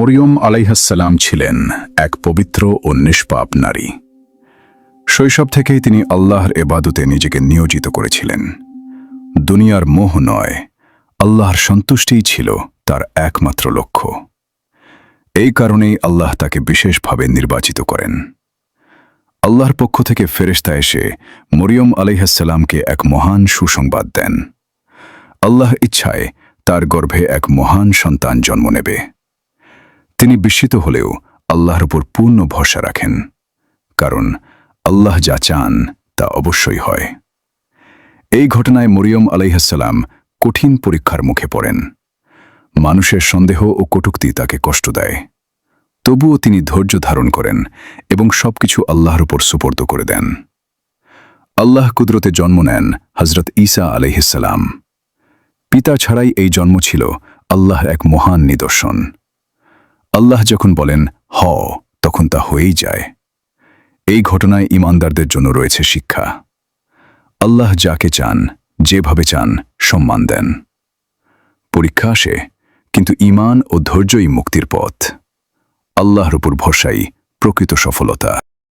মরিয়ম আলাইহাসাল্লাম ছিলেন এক পবিত্র ও নিষ্পাপ নারী। শৈশব থেকেই তিনি আল্লাহর এবাদতে নিজেকে নিয়োজিত করেছিলেন। দুনিয়ার মোহ নয়, আল্লাহর সন্তুষ্টিই ছিল তার একমাত্র লক্ষ্য। এই কারণেই আল্লাহ তাকে বিশেষভাবে নির্বাচিত করেন। আল্লাহর পক্ষ থেকে ফেরেশতা এসে মরিয়ম আলাইহাসাল্লামকে এক মহান সুসংবাদ দেন। আল্লাহ ইচ্ছায় তার গর্ভে এক মহান সন্তান জন্ম নেবে। তিনি বিস্মিত হলেও আল্লাহর উপর পূর্ণ ভরসা রাখেন, কারণ আল্লাহ যা চান তা অবশ্যই হয়। এই ঘটনায় মরিয়ম আলাইহাসাল্লাম কঠিন পরীক্ষার মুখে পড়েন। মানুষের সন্দেহ ও কটুক্তি তাকে কষ্ট দেয়। তবুও তিনি ধৈর্য ধারণ করেন এবং সবকিছু আল্লাহর উপর সুপর্দ করে দেন। আল্লাহ কুদরতে জন্ম নেন হজরত ঈসা আলহিসাল্লাম পিতা ছাড়াই এই জন্ম ছিল আল্লাহর এক মহান নিদর্শন। আল্লাহ যখন বলেন হ তখন তা হয়েই যায়। এই ঘটনায় ইমানদারদের জন্য রয়েছে শিক্ষা। আল্লাহ যাকে চান, যেভাবে চান, সম্মান দেন। পরীক্ষা আসে, কিন্তু ইমান ও ধৈর্যই মুক্তির পথ। আল্লাহর উপর ভরসাই প্রকৃত সফলতা।